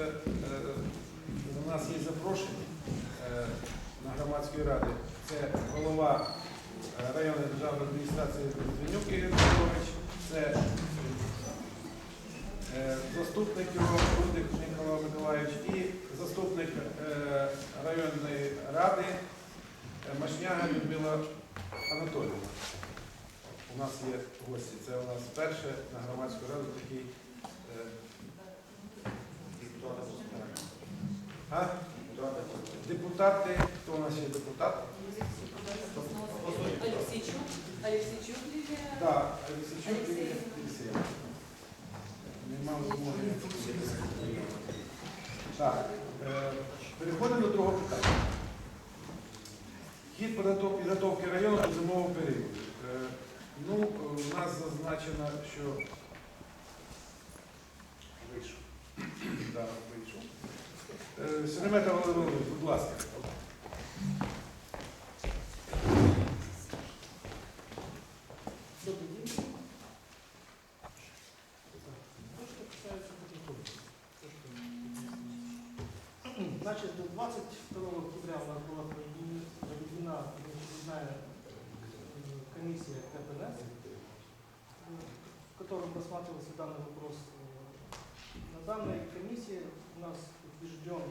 Це, е, у нас є запрошені е, на громадської ради. Це голова е, районної державної адміністрації Звенюк Ігор Петрович, це заступник його Рудик Микола Миколаївич і заступник районної ради Машняга Людмила Анатолійовна. У нас є гості. Це у нас перше на громадську раду такий. е, А? Депутати, хто у нас є депутат? Алексейчук. Алексейчук Лилия. Так, Алісійчук і Єлисеєв. Нема змоги. Так, Значит, 22 октября у нас была проведена очередная комиссия КПНС, в котором рассматривался данный вопрос. На данной комиссии у нас утвержден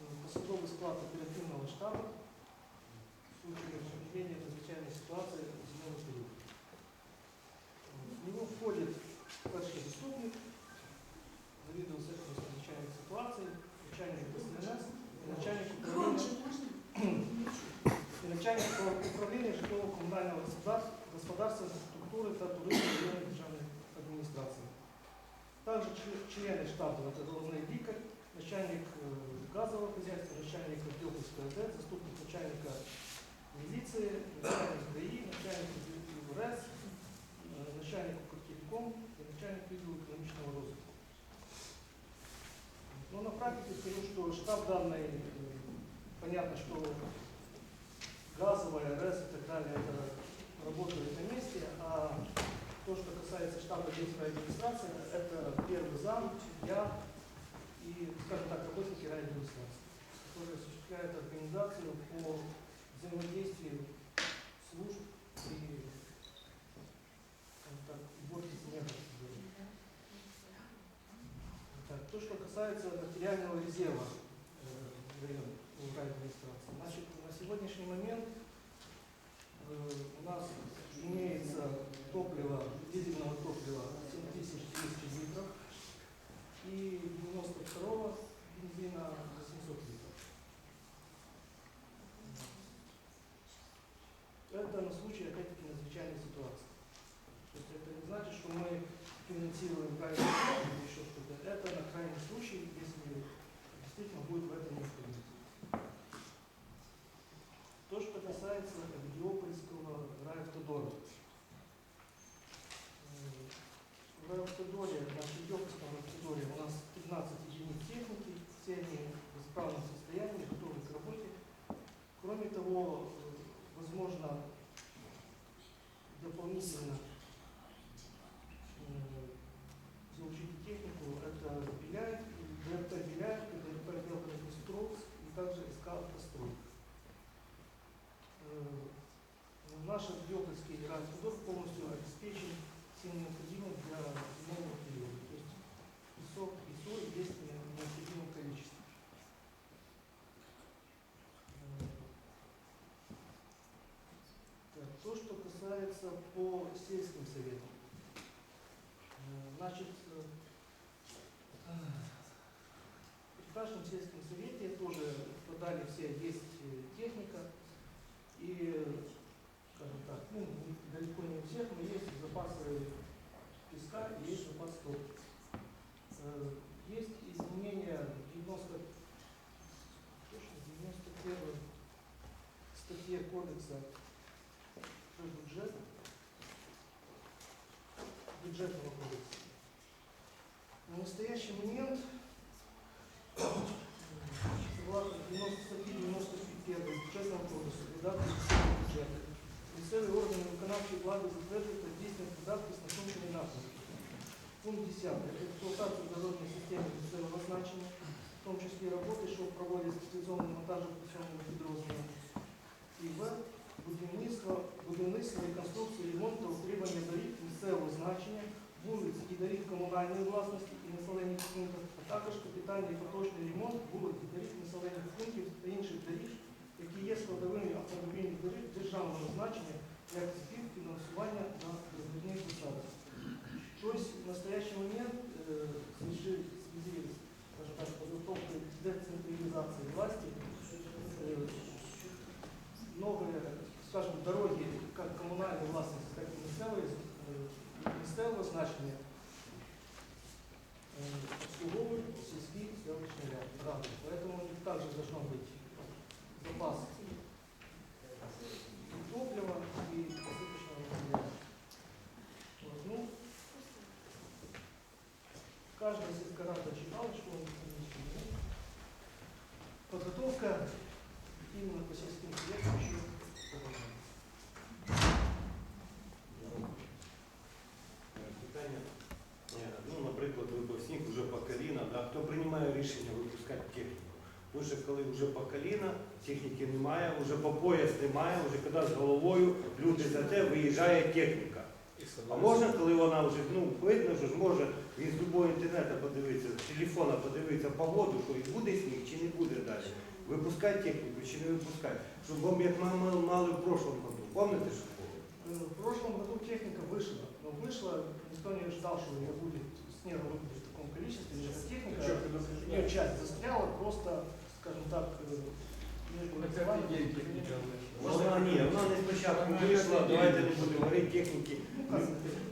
э, посадовый склад оперативного штаба в случае возникновения чрезвычайной ситуации в зимовой период. В него входит старший заступник, завидовал сектору чрезвычайных ситуаций, начальник СНС и начальник управления, управления жилого-коммунального государ- господарства, структуры та туризма районной державной администрации. Также чле- члены штаба это главный дикарь, начальник э, газового хозяйства, начальник Отделковской ОД, заступник начальника милиции, начальник ГАИ, начальник УРС, э, начальник Укртелеком и начальник виду экономического розвитку. Но на практике скажу, что штаб данный, э, понятно, что газовая, РС и так далее, это работают на месте, а то, что касается штаба детской администрации, это первый зам, я и, скажем так, работники райадминистрации, которые осуществляют организацию по взаимодействию служб и так, уборки снега. Так, то, что касается материального резерва э, в администрации. Значит, на сегодняшний момент э, у нас имеется топливо, дизельного топлива 7200 литров и 92 бензина 800 литров. Это на случай, опять-таки, надзвычайной ситуации. То есть это не значит, что мы финансируем крайний случай или еще что-то. Это на крайний случай, если действительно будет в этом необходимость. То, что касается Авдеопольского райавтодора. Э, В райавтодоре, на Авдеопольском райавтодоре у нас 15 единиц техники, все они в исправном состоянии, готовы к работе. Кроме того, э, возможно дополнительно э, заучить технику, это Беляев, ДРП Беляев, ДРП Белгород-Днестровск и также СК «Автострой». Э, Наш Авдеопольский райавтодор полностью обеспечен всем необходимым для зимового периода. То есть песок и соль есть в необходимом количестве. Э, так, то, касается по сельским советам. Э, Значит, э, при каждом сельском совете тоже подали все, есть э, техника, и, та здійснюють видатки з накопленої напрямки. Пункт 10. Експлуатацію дорожньої системи місцевого значення, в тому числі роботи, що проводять спеціалізовані монтажі в цьому підрозділі. І В. Будівництво, будівництво, реконструкцію, ремонт та утримання доріг місцевого значення, вулиць і доріг комунальної власності і населених пунктів, а також капітальний і поточний ремонт вулиць і доріг населених пунктів та інших доріг, які є складовими автомобільних доріг державного значення як співфінансування на розмірних засадах. То есть в настоящий момент э, в связи, в связи, скажем так, с подготовкой к децентрализации власти, вже по коліна, техніки немає, вже по пояс немає, вже коли з головою люди за те виїжджає техніка. А можна, коли вона вже, ну, видно, що ж може він з любого інтернету подивитися, з телефона подивитися погоду, що і буде сніг чи не буде далі. Випускати техніку чи не випускати. Щоб вам як ми мали- мали в прошлому году. Пам'ятаєте, що було? Э, В прошлом году техника вышла, но вышла, никто не ждал, что ее будет снега выпадет в таком количестве. и эта техника, ее часть застряла просто, скажем так, Вона ні, вона не спочатку вийшла, давайте не будемо говорити техніки.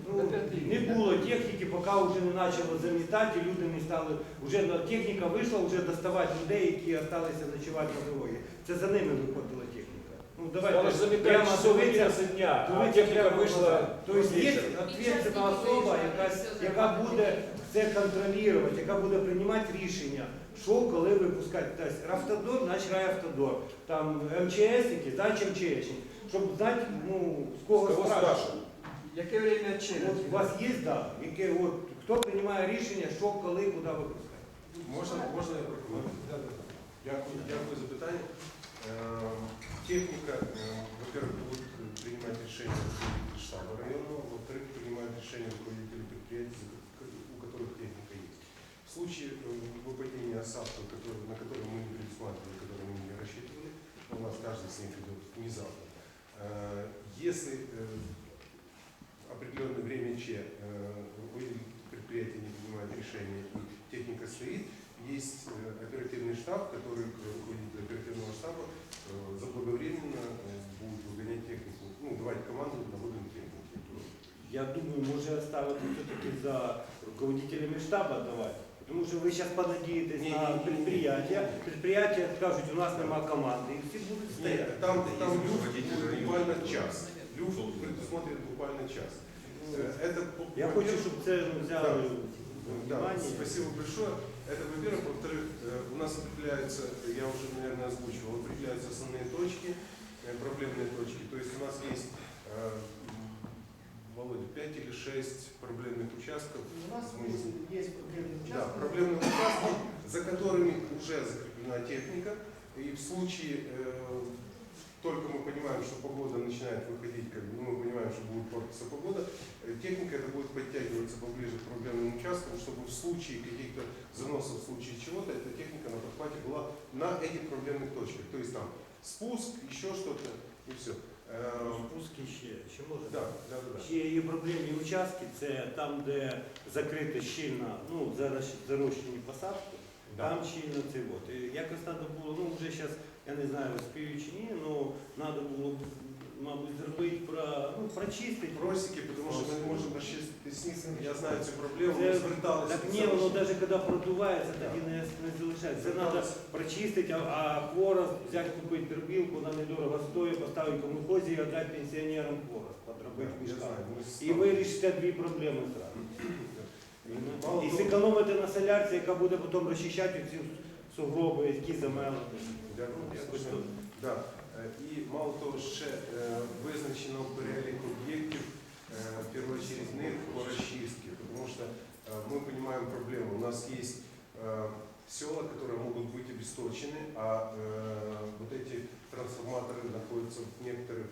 Ну, не було техніки, поки вже не почало замітати, люди не стали. Вже техніка вийшла, вже доставати людей, які залишилися ночувати на дорозі. Це за ними виходила техніка. Ну, давайте прямо. 11 дня, а Дивіться техника прямо в вийшла глаза. Тобто є відповідальна особа, яка, яка буде це контролювати, яка буде приймати рішення, що коли випускати. Тобто Автодор, значить Райавтодор, там МЧСники, значить МЧСник, щоб знати, ну, з кого Кого спрашивати. Яке время От у вас є, да, яке, от, хто приймає рішення, що, коли, куди випускати? Можна, можна я? Дякую, дякую за питання. Техника, ем, во-первых, будет принимать решения руководители штаба районного, во-вторых, принимают решения руководители предприятий, Случае э, выпадения осадка, который, на который мы не предусматривали, который мы не рассчитывали, у нас каждый снег идет внезапно. Э, Если э, определенное время Ч э, предприятия не принимает решения и техника стоит, есть оперативный штаб, который руководитель оперативного штаба заблаговременно будет выгонять технику, ну, давать команду на выгон техники. Я думаю, може оставити все-таки за руководителями штаба давати Тому що ви зараз понадієтесь Ні, на ні, ні, ні. підприємства, підприємства скажуть, у нас нема команди, і всі будуть стояти. Нет, там, там люфт будет буквально час. Люфт предусмотрен буквально час. Э, Это, по- Я во-первых, хочу, щоб це ну, взяли Да, внимание. спасибо большое. Это, во-первых. Во-вторых, э, у нас определяются, я уже, наверное, озвучивал, определяются основные точки, э, проблемные точки. То есть у нас есть, 6 проблемных участков. У нас есть, проблемные Да, участки. проблемных участков, за которыми уже закреплена техника. И в случае, э, только мы понимаем, что погода начинает выходить, как ну, мы понимаем, что будет портиться погода, э, техника это будет подтягиваться поближе к проблемным участкам, чтобы в случае каких-то заносов, в случае чего-то, эта техника на подхвате была на этих проблемных точках. То есть там спуск, еще что-то и все. Спуски ще, ще може. Да, да, да. да. Ще є проблемні участки, це там, де закрита щільна, ну, зарощ- зарощені посадки, там щільно це от. Якось треба було, ну вже зараз, я не знаю, спію чи ні, але треба було, мабуть, зробити про, ну, прочистити. Просеки, потому что мы не можем расчистить снизу. Я знаю цю проблему, Це- ми зверталися. Так ні, воно навіть коли продувається, тоді не, не залишається. Це треба прочистити, а, а хворост взяти, купити пербілку, вона недорого стоїть, поставити комунхозі і віддати пенсіонерам хворост, подробити Я мішками. знаю, ми І вирішите дві проблеми зразу. Мало І того- зекономити на солярці, яка буде потім розчищати ці сугроби, які замели. Дякую. Якось тут. Да. Е, І мало того, ще е, визначено перелік об'єктів е, первоочередних по розчистці, тому що е, понимаем проблему. У нас есть э, села, которые могут быть обесточены, а э, вот эти трансформаторы находятся в некоторых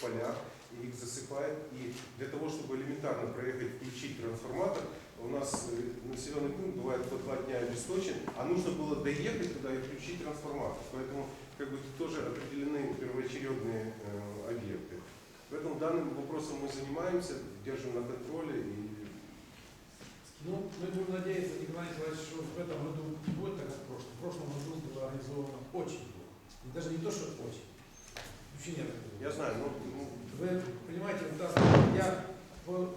полях, и их засыпает. И для того, чтобы элементарно проехать, включить трансформатор, у нас э, населенный пункт бывает по два дня обесточен, а нужно было доехать туда и включить трансформатор. Поэтому как бы тоже определены первоочередные э, объекты. Поэтому данным вопросом мы занимаемся, держим на контроле и Ну, мы будем надеяться, Николай Николаевич, что в этом году не будет так, как в прошлом. В прошлом году было организовано очень много. И даже не то, что очень. Вообще нет. я знаю, ну, ну, Вы понимаете, так, я по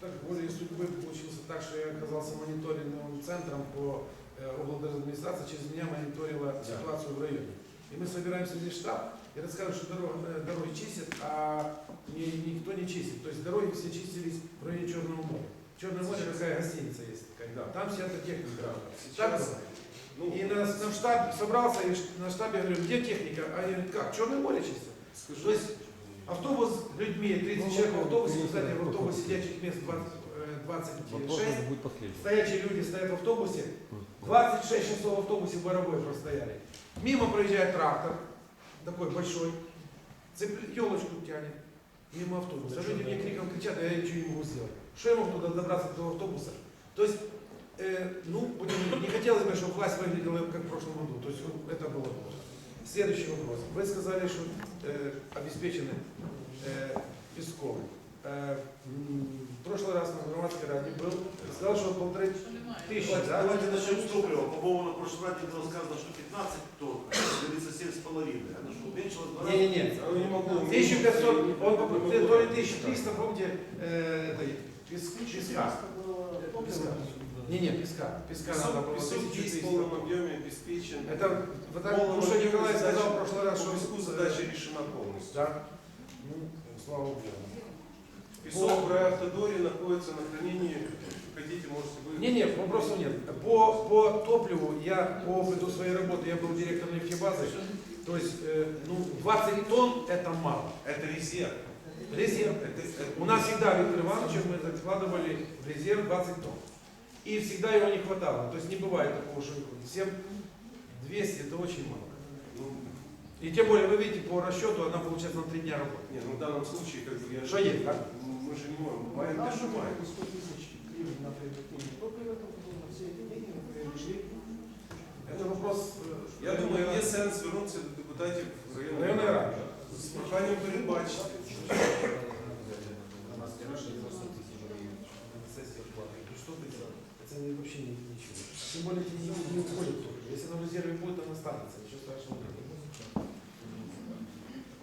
так, воле судьбы получился так, что я оказался мониторинговым центром по э, администрации, через меня мониторила ситуацию в районе. И мы собираемся здесь штаб и рассказывают, что дорога, э, дороги чистят, а ни- никто не чистит. То есть дороги все чистились в районе Черного моря. Черное море такая гостиница есть. Да. Там вся эта техника. Так, ну, и на, на штаб собрался, и на штабе я говорю, где техника? А я говорю, как, Черное море чистят. скажу, То есть автобус с людьми, 30 человек в автобусе, кстати, в автобусе сидячих мест 20, э, 26, будет последний. стоячие люди стоят в автобусе, 26 часов в автобусе боровой простояли. Мимо проезжает трактор, такой большой, елочку тянет, мимо автобуса. Люди мне криком кричат, а я ничего не могу сделать. Что я мог туда добраться до автобуса? То есть, э, ну, не хотелось бы, чтобы власть выглядела как в прошлом году. То есть это было плохо. Следующий вопрос. Вы сказали, что э, обеспечены э, песком. Э, в прошлый раз на громадской раде был, сказал, что полторы тысячи, Давайте, да? давайте начнем с топлива. По-моему, на прошлом разе было сказано, что 15 тонн, говорится 7,5. Оно что, уменьшилось в два раза? Не-не-не. а я не могу. 1500, он Не по- могу то ли говорить. 1300, помните, э, этой, пес- песка. Песка. Не-не, песка. Песка надо было Песок, есть в 1300. полном объеме, обеспечен. Это потому что Николай сказал в прошлый раз, По что песку задача решена полностью. Да. Ну, слава Богу. Песок в Райавтодоре находится на хранении. Хотите, можете вы... Не, нет, вопросов нет. По, по топливу я по опыту своей работы, я был директором нефтебазы, то есть, э, ну, 20 тонн это мало. Это резерв. Резерв. Это, это- У нас всегда, Виктор Иванович, мы закладывали в резерв 20 тонн. И всегда его не хватало. То есть не бывает такого, что. 7 200 это очень мало. ну, И тем более, вы видите, по расчету она получается на 3 дня работы. не, ну в данном случае, как бы я... Что есть, да? Ну, Мы же не можем. Маем, Нам держим маем. 100 тысяч гривен на приобретение топлива, только на все эти деньги мы приобрели. Это вопрос... э, Я думаю, є сенс звернутися до депутатів районної Районної ради. з проханням передбачити. У нас тираж не 100 тысяч гривен. На сессии оплаты. Ну что ты делаешь? Это не- вообще не- ничего. Тем более эти деньги не уходят тоже. Если на резерве будет, он останется. Ничего страшного нет.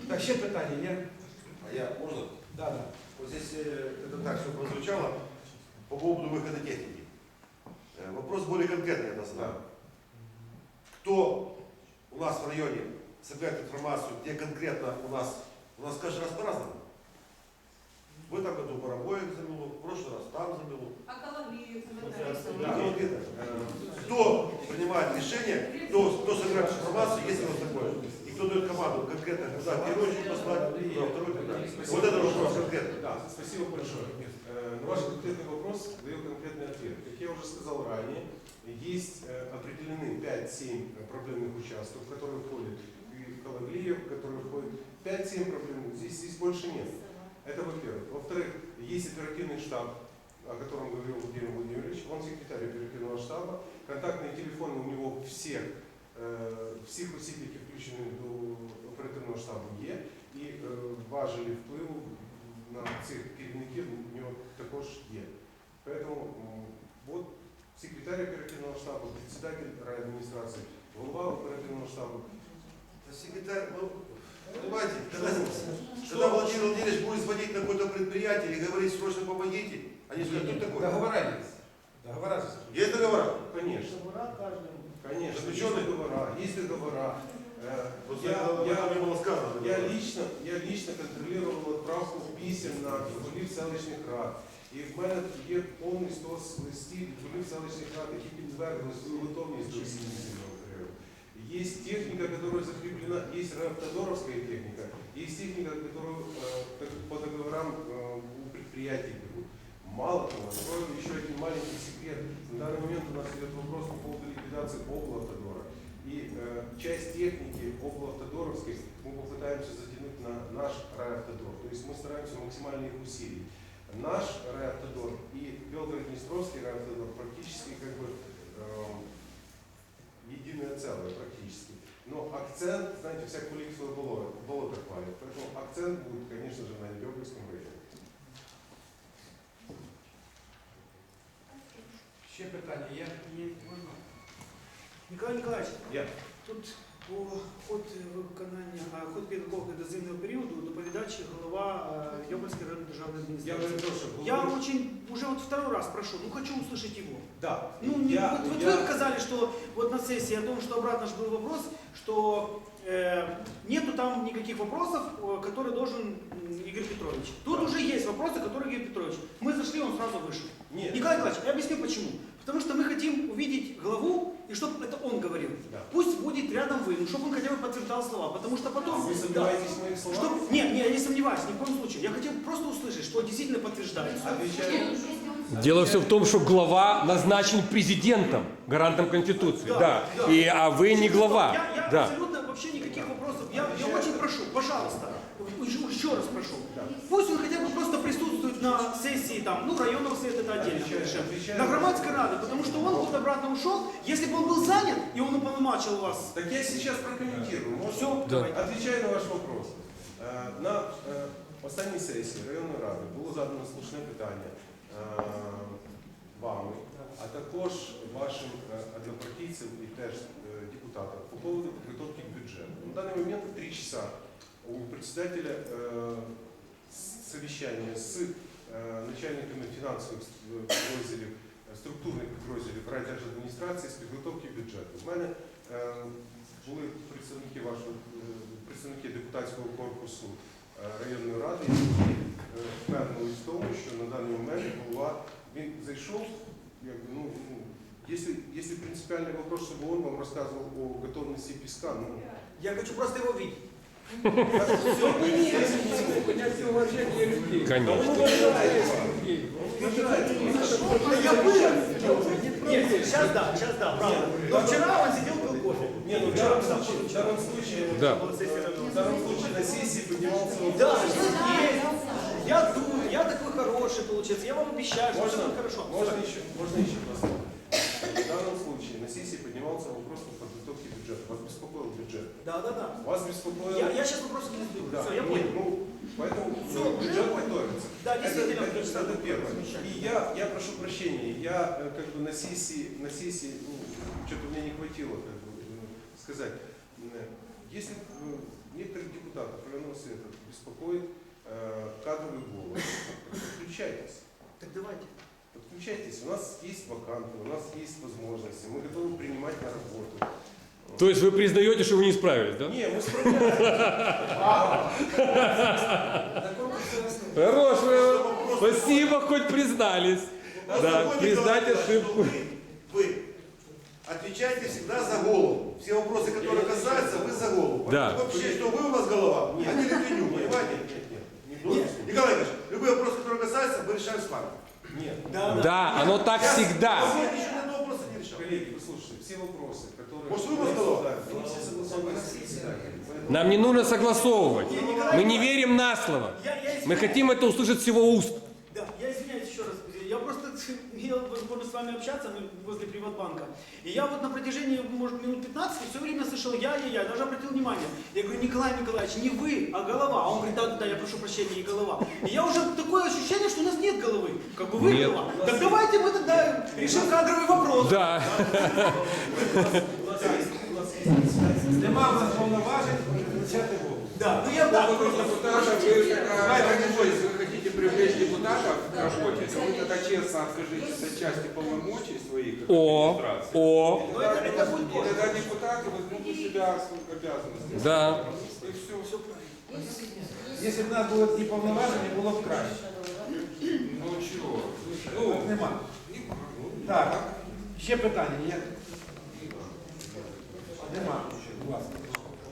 Так, ще питання є? А я, можно? Да, да. Вот здесь это так все прозвучало по поводу выхода техники. Вопрос более конкретный я задам. Кто у нас в районе собирает информацию, где конкретно у нас, у нас каждый раз по-разному. В этом году Боровоек замело, в прошлый раз там замело. А видно. Э, Кто принимает решение, кто, кто собирает информацию, если у нас такое. И кто дает команду конкретно, куда первый очередь послать, куда второй и так далее. Вот это вопрос конкретно. Да, спасибо большое. Э, На ваш конкретный вопрос даю конкретный ответ. Как я уже сказал ранее, есть э, определены 5-7 проблемных участков, в которые входят и Калаглиев, в которые входят 5-7 проблемных. Здесь, здесь больше нет. Это во-первых. Во-вторых, есть оперативный штаб, о котором говорил Владимир Владимирович. Он секретарь оперативного штаба. Контактные телефоны у него всех, е, всі осіб, які включені до оперативного штабу є, і е, важелі впливу на цих керівників у нього також є. Поэтому м, от секретарь оперативного штабу, председатель райадміністрації, голова оперативного штабу. Секретарь, ну, понимаете, когда, когда Владимир Владимирович будет звонить на какое-то предприятие и говорить срочно помогите, они скажут, кто такой? Договора есть. Договора же. Есть договора? Конечно, Договора каждому. конечно, есть Заключенные? договора, есть договора. Э, Вот Я, это я, мне было сказано. Я лично, я лично контролював отправку писем на голів селищних рад. І в мене є повний стос листів від голів селищних рад, які підтвердили свою готовність до змінного періоду. Є техніка, яка закреплена, є автодоровська техніка, є техніка, Попытаемся затянуть на наш райавтодор. То есть мы стараемся максимально их усилить. Наш райавтодор и Белгород-Днестровский райавтодор практически как бы эм, единое целое практически. Но акцент, знаете, всяк кулик свое болото, болото хвалит. Поэтому акцент будет, конечно же, на Нелюбовском районе. Ще питання є? Николай Николаевич, Я. тут по ход виконання, а, ход підготовки до зимнього періоду доповідач голова е, Йобольської районної державної Я адміністрації. перепрошую, Я говорю- очень, уже вот второй раз прошу, ну хочу услышать его. Да. Ну, не- я, вот, вот я- вы сказали, что вот на сессии о том, что обратно же был вопрос, что э, нету там никаких вопросов, э, которые должен м, Игорь Петрович. Тут Да. уже есть вопросы, которые Игорь Петрович. Мы зашли, он сразу вышел. Нет. Николай Николаевич, я объясню почему. Потому что мы хотим увидеть главу, и чтобы это он говорил. Да. Пусть будет рядом вы, ну, чтобы он хотя бы подтверждал слова. Потому что потом... Вы Да. сомневаетесь в моих словах? Чтоб- Нет, нет, я не сомневаюсь, ни в коем случае. Я хотел просто услышать, что действительно подтверждается. Отвечаю. Дело все в том, что глава назначен президентом, гарантом Конституции. Да, Да. да. И, а вы не глава. Я, я Да. абсолютно вообще никаких вопросов. Я, я очень прошу, пожалуйста, еще, еще раз прошу. Пусть он хотя бы на сессии там, ну, районного совета это отдельно. Отвечаю, совершенно. отвечаю. На громадской рады, потому что он вот обратно ушел. Если бы он был занят, и он уполномочил вас. Так я сейчас прокомментирую. Можно? Все, Да. давай. Отвечаю на ваш вопрос. Е, На е, останній сесії районної ради було задано слушне питання е, вами, а також вашим е, однопартійцям і теж е, депутатам по поводу підготовки к бюджету. На данный момент три часа у председателя э, с- совещания с э, начальниками финансовых с- э, підрозділів, е, структурних підрозділів райдержадміністрації з підготовки бюджету. У мене е, були представники вашого е, представники депутатського корпусу е, районної ради, які е, впевнились в тому, що на даний момент голова він зайшов, якби, ну, ну, если, если принципиальный вопрос, чтобы он вам рассказывал о готовности песка, ну, Я хочу просто его видеть. Конечно. Я. Нет, сейчас да, сейчас да, правда. Но вчера он сидел пил кофе. не, ну в данном случае, в данном случае, Да. в данном случае на сессии поднимался вопрос. Да, есть. Я думаю, я такой хороший, получается. Я вам обещаю, что Можно, все будет хорошо. можно еще, можно еще два слова. В данном случае на сессии поднимался вопрос по подготовке бюджета. Вас беспокоил бюджет. Да, да, да. Вас беспокоил... Я, я сейчас вопросы не задаю. Да, Все, я нет, понял. ну, поэтому Всё, ну, бюджет готовится. Да, Это, действительно, это, отлично. это первое. И я, я прошу прощения, я э, как бы на сессии, на сессии, ну, что-то мне не хватило как бы, э, сказать. Если э, некоторых депутатов районного совета беспокоит э, кадровый голос, подключайтесь. Так давайте. Подключайтесь, у нас есть ваканты, у нас есть возможности, мы готовы принимать на работу. То есть вы признаете, что вы не справились, да? Не, мы справляемся. Хорош, спасибо, хоть признались. Да, признать ошибку. Вы, отвечаете всегда за голову. Все вопросы, которые касаются, вы за голову. Да. Вообще, что вы у нас голова, а не Литвинюк, понимаете? нет, нет, нет. Николай Николаевич, любые вопросы, которые касаются, мы решаем с вами. Нет. Да, Да, оно так Я всегда. сегодня еще ни одного вопроса не решал. Коллеги, послушайте, все вопросы, которые... Может, вы возголовали? Да, они все согласованы с председателем. Поэтому- Нам не нужно согласовывать. Мы не верим на слово. Мы хотим это услышать с его уст. Да, я извиняюсь еще раз. Я просто имел возможность с вами общаться, возле Приватбанка. И я вот на протяжении, может, минут 15 все время слышал я, я, я, даже обратил внимание. Я говорю, Николай Николаевич, не вы, а голова. А он говорит, да, да, да, я прошу прощения, не голова. И я уже такое ощущение, что у нас нет головы. Как бы вы Нет. голова. Так давайте мы тогда решим кадровый вопрос. Да. Нема повноважень визначати голову. Да, ну я да. депутатов, вы, давайте, если вы хотите привлечь депутатов к работе, то вы тогда честно откажитесь от части полномочий своих как О, администрации. о, Но это, это будет И позже. тогда депутаты возьмут на себя свои обязанности. да. И все. Якщо б нас були ці повноваження, було б краще. Ну чего? Ну, нема. Так, ще питання є? Нема. Будь ласка.